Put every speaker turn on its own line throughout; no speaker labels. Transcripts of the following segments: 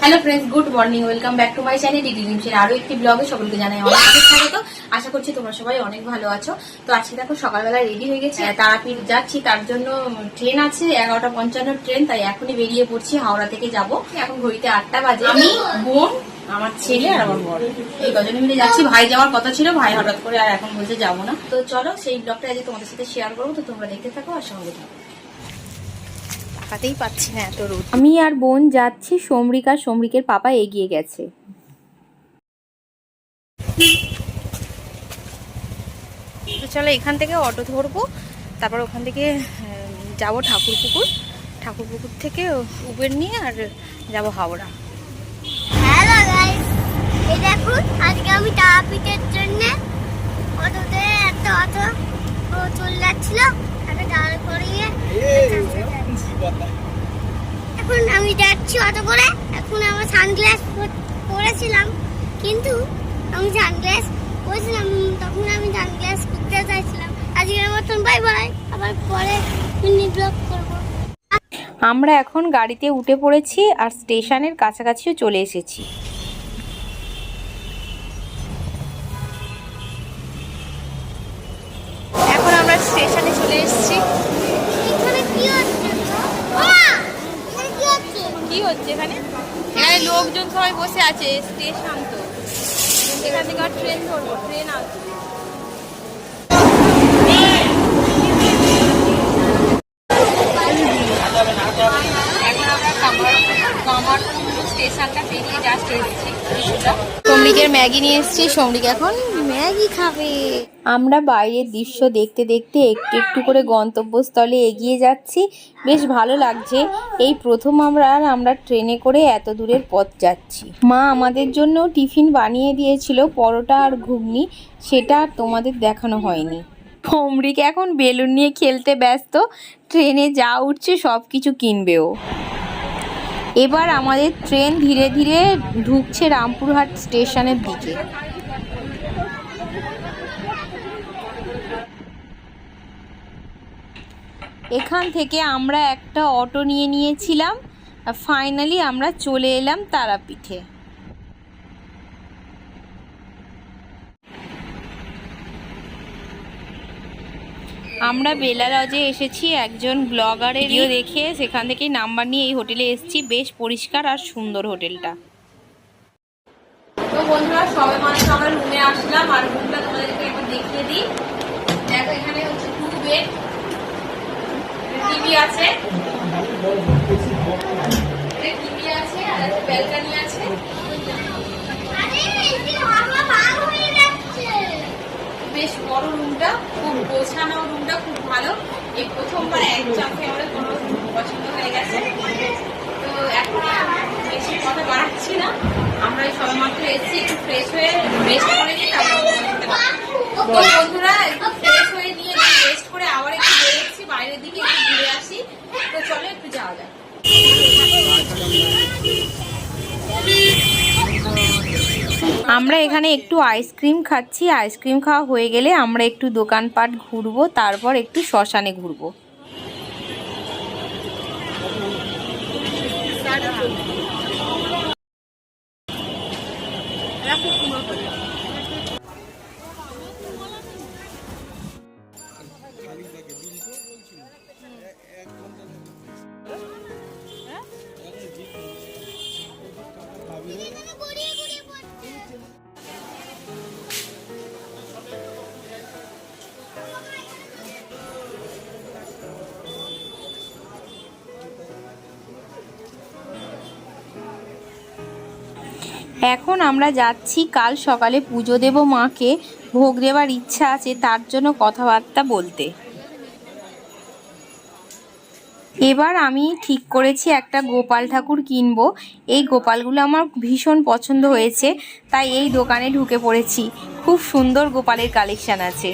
Hello friends good morning welcome back to my channel DD নিমসের আরও একটি ব্লগে সকলকে জানাই অনেক অনেক স্বাগত। আশা করছি তোমরা সবাই অনেক ভালো আছো। তো আজকে দেখো সকালবেলা রেডি হয়ে গেছে। তারাপীঠ যাচ্ছি, তার জন্য ট্রেন আছে, এগারোটা পঞ্চান্ন ট্রেন তাই এখনই বেরিয়ে পড়ছি, হাওড়া থেকে যাব। এখন ঘড়িতে আটটা বাজে। আমি, বোন আমার ছেলে আর আমার বর। এই কজনে মিলে যাচ্ছি। ভাই যাওয়ার কথা ছিল ভাই হঠাৎ করে আর এখন বলছে যাব না। তো চলো সেই ব্লগটা আজকে তোমাদের সাথে শেয়ার করব। তো তোমরা দেখতে থাকো আর সঙ্গে থাকো। তাকাতেই পাচ্ছি না এত রোদ।
আমি আর বোন যাচ্ছি সমরিক আর সমরিকের পাপা এগিয়ে গেছে।
তো চলো এখান থেকে অটো ধরবো। তারপর ওখান থেকে যাব ঠাকুর পুকুর ঠাকুর পুকুর থেকে উবের নিয়ে আর যাব হাওড়া।
এই দেখুন আজকে আমি তারাপীঠের জন্য অটোতে একটা অটো চলে যাচ্ছিল তাকে দাঁড় করিয়ে এখন আমি যাচ্ছি অটো করে এখন আমার সানগ্লাস পরেছিলাম কিন্তু আমি সানগ্লাস পরেছিলাম তখন আমি সানগ্লাস করতে চাইছিলাম। আজকের মতন বাই বাই আবার পরে ব্লগ করব।
আমরা এখন গাড়িতে উঠে পড়েছি আর স্টেশনের কাছাকাছিও চলে এসেছি।
এসেছি।
কি হচ্ছে? এখানে কি হচ্ছে?
এখানে? এখানে লোকজন সবাই বসে আছে স্টেশন তো। এখান থেকে আর ট্রেন ধরবো ট্রেন আসবে। সমরিকের ম্যাগি নিয়ে এসেছি। সমরিক এখন ম্যাগি খাবে।
আমরা বাইরের দৃশ্য দেখতে দেখতে একটু একটু করে গন্তব্যস্থলে এগিয়ে যাচ্ছি। বেশ ভালো লাগছে। এই প্রথম আমরা আমরা ট্রেনে করে এত দূরের পথ যাচ্ছি। মা আমাদের জন্য টিফিন বানিয়ে দিয়েছিল, পরোটা আর ঘুগনি। সেটা আর তোমাদের দেখানো হয়নি। অমরিক এখন বেলুন নিয়ে খেলতে ব্যস্ত। ট্রেনে যা উঠছে সব কিছু কিনবেও। এবার আমাদের ট্রেন ধীরে ধীরে ঢুকছে রামপুরহাট স্টেশনের দিকে। এখান থেকে আমরা একটা অটো নিয়ে নিয়েছিলাম। ফাইনালি আমরা চলে এলাম তারাপীঠে। আমরা বেলা লজে এসেছি একজন ব্লগারের ভিডিও দেখে। সেখান থেকে নাম্বার নিয়ে এই হোটেলে এসেছি। বেশ পরিষ্কার আর সুন্দর হোটেলটা।
তো বন্ধুরা সবে মাত্র আমরা রুমে আসলাম। আর রুমটা তোমাদেরকে একবার দেখিয়ে দিই। দেখো এখানে হচ্ছে টু বেড টিভি আছে। টিভি আছে আর একটা ব্যালকানি আছে
আরে এই হাওয়া বার হয়ে যাচ্ছে
বেশ বড় রুমটা খুব গোছানো রুমটা খুব ভালো। এই প্রথমবার এক চাপে আমাদের কোনো পছন্দ হয়ে গেছে। তো এখন বেশি কথা বাড়াচ্ছি না। আমরা এই সবে এসেছি, একটু ফ্রেশ হয়ে রেস্ট করে নিই তারপর বন্ধুরা, একটু ফ্রেশ হয়ে নিয়ে রেস্ট করে আবার একটু বেরোচ্ছি, বাইরের দিকে একটু ঘুরে আসি। তো চলো একটু যাওয়া যাক।
আমরা এখানে একটু আইসক্রিম খাচ্ছি। আইসক্রিম খাওয়া হয়ে গেলে আমরা একটু দোকানপাট ঘুরবো, তারপর একটু শ্মশানে ঘুরবো। এখন আমরা যাচ্ছি, কাল সকালে পুজো দেব মাকে, ভোগ দেবার ইচ্ছা আছে, তার জন্য কথাবার্তা বলতে। এবার আমি ঠিক করেছি, একটা গোপাল ঠাকুর কিনব। এই গোপালগুলো আমার ভীষণ পছন্দ হয়েছে, তাই এই দোকানে ঢুকে পড়েছি। খুব সুন্দর গোপালের কালেকশান আছে।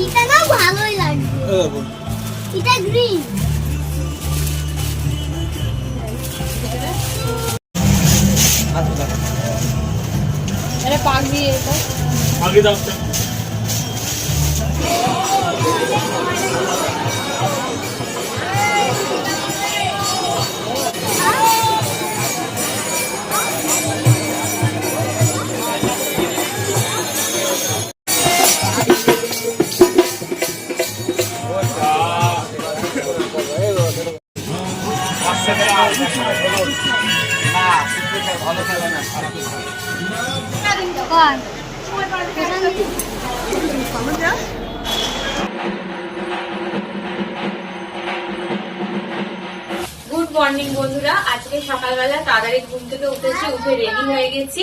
এটা না ভালোই লাগবে। এটা গ্রিন
এটা পাক দিয়ে এটা।
আগে দাও।
মর্নিং বন্ধুরা। আজকে সকালবেলা তাড়াতাড়ি ঘুম থেকে উঠেছি, উঠে রেডি হয়ে গেছি।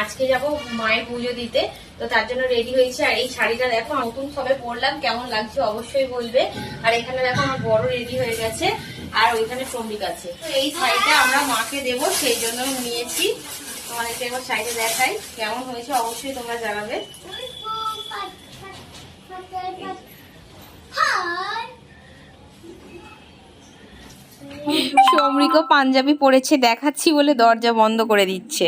আজকে যাব মায়ের পুজো দিতে। তো তার জন্য রেডি হয়েছে। আর এই শাড়িটা দেখো নতুন সবে পরলাম। কেমন লাগছে অবশ্যই বলবে। আর এখানে দেখো আমার বড় রেডি হয়ে গেছে। আর ওইখানে শ্রমিক আছে। তো এই শাড়িটা আমরা মাকে দেবো, সেই জন্য নিয়েছি। তোমাদেরকে একবার শাড়িটা দেখাই, কেমন হয়েছে অবশ্যই তোমরা জানাবে।
সমরিকও পাঞ্জাবি পরেছে, দেখাচ্ছি বলে দরজা বন্ধ করে দিচ্ছে।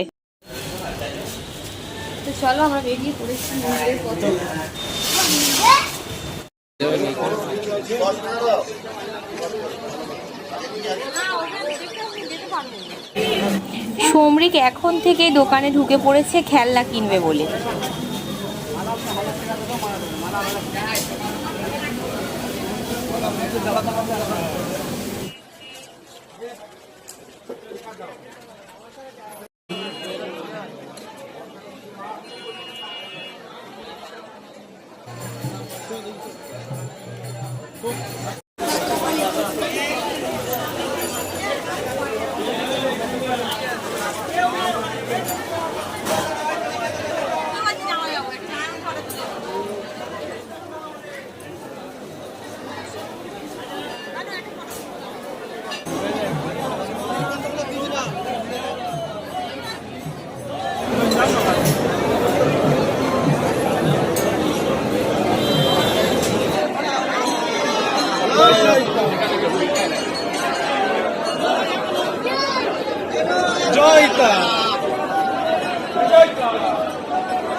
সমরিক এখন থেকেই দোকানে ঢুকে পড়েছে, খেলনা কিনবে বলে।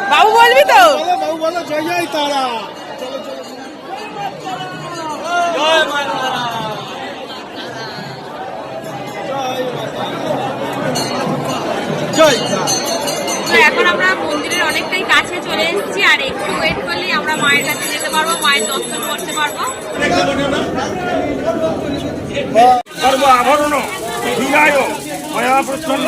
বাবু বলবি তো?
বাবু বলো জয় জয় তারা চলো চলো জয় মা তারা জয় মা তারা জয় তারা
তো এখন আমরা মন্দিরের অনেকটাই কাছে চলে এসেছি আর একটু ওয়েট করলেই আমরা মায়ের কাছে যেতে পারব মায়ের দর্শন করতে পারব।
সর্ব আভরণ মায়া প্রচ্ছন্ন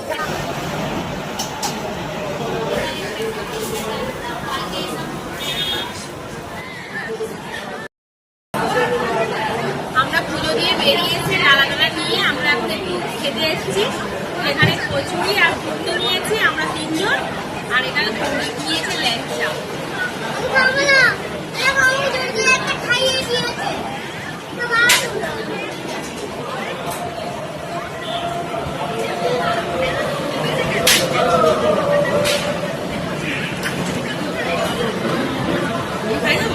আমরা
পুজো দিয়ে নিয়ে আমরা এখন একটু খেতে এসেছি। এখানে কচুরি আর কুর্তো নিয়েছি, আমরা তিনজন। আর এখানে নিয়েছে ল্যাংচা।
খাইয়ে দিয়েছে তো ভালো
তাই না?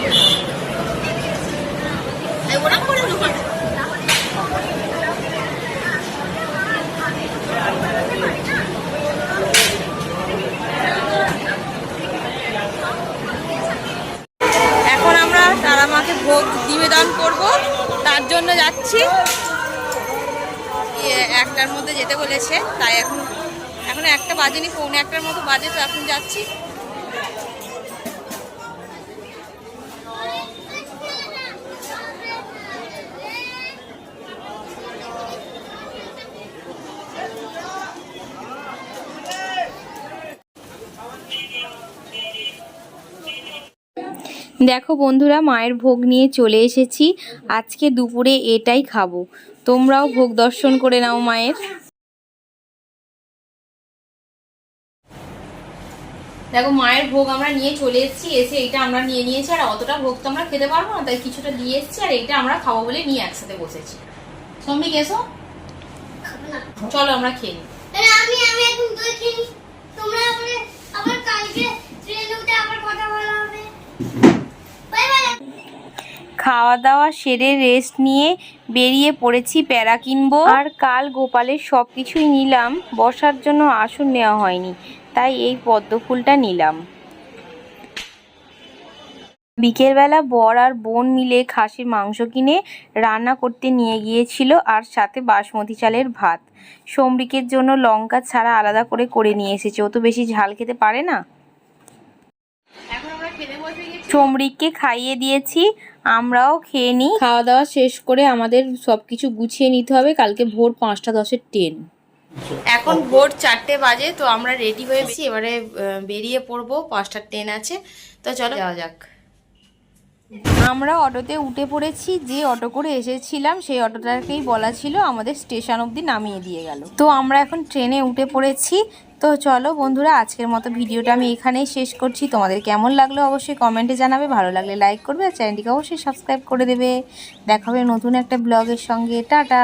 এই ওরম করে দোকান
এখন আমরা তারা মাকে ভোগ নিবেদন করব তার জন্য যাচ্ছি। একটার মধ্যে যেতে বলেছে, তাই এখন এখন একটা বাজেনি, পৌনে একটার মতো বাজে, তো এখন যাচ্ছি।
দেখো বন্ধুরা মায়ের ভোগ নিয়ে চলে এসেছি। আজকে দুপুরে এটাই খাব। তোমরাও ভোগ দর্শন করে নাও মায়ের। দেখো মায়ের ভোগ আমরা নিয়ে চলে এসেছি। এসে এটা আমরা নিয়ে নিয়েছি। আর অতটা ভোগ তো আমরা খেতে পারব না তাই কিছুটা দিয়ে এসেছি। আর এটা আমরা খাব বলে নিয়ে একসাথে বসেছি। সম্বিক এসো। চলো আমরা খেয়ে নিই।
আমি আমি এখন তোমরা আবার কালকে ট্রেনে উঠে আবার কথা বলা হবে।
খাওয়া দাওয়া সেরে রেস্ট নিয়ে বেরিয়ে পড়েছি প্যারা কিনবো। আর কাল গোপালের সব কিছুই নিলাম, বসার জন্য আসন নেওয়া হয়নি, তাই এই পদ্ম ফুলটা নিলাম। বিকেলবেলা বর আর বোন মিলে খাসির মাংস কিনে রান্না করতে নিয়ে গিয়েছিল আর সাথে বাসমতি চালের ভাত। সমরিকের জন্য লঙ্কা ছাড়া আলাদা করে করে নিয়ে এসেছে, ও তো বেশি ঝাল খেতে পারে না
এখন আমরা খেতে বসে গেছি
চমড়িককে খাইয়ে দিয়েছি, আমরাও খেয়ে নিই। খাওয়া দাওয়া শেষ করে আমাদের সব কিছু গুছিয়ে নিতে হবে। কালকে ভোর পাঁচটা দশের ট্রেন
এখন ভোর চারটে বাজে, তো আমরা রেডি হয়েছি এবারে বেরিয়ে পড়ব। পাঁচটা ট্রেন আছে। তো চলো যাওয়া যাক।
আমরা অটোতে উঠে পড়েছি, যে অটো করে এসেছিলাম, সেই অটোটাকেই বলা ছিল আমাদের স্টেশন অবধি নামিয়ে দিয়ে গেল। তো আমরা এখন ট্রেনে উঠে পড়েছি। তো চলো বন্ধুরা, আজকের মতো ভিডিওটা আমি এখানেই শেষ করছি। তোমাদের কেমন লাগল অবশ্যই কমেন্টে জানাবে। ভালো লাগলে লাইক করবে আর চ্যানেলটিকে অবশ্যই সাবস্ক্রাইব করে দেবে। দেখা হবে নতুন একটা ব্লগের সঙ্গে। টাটা!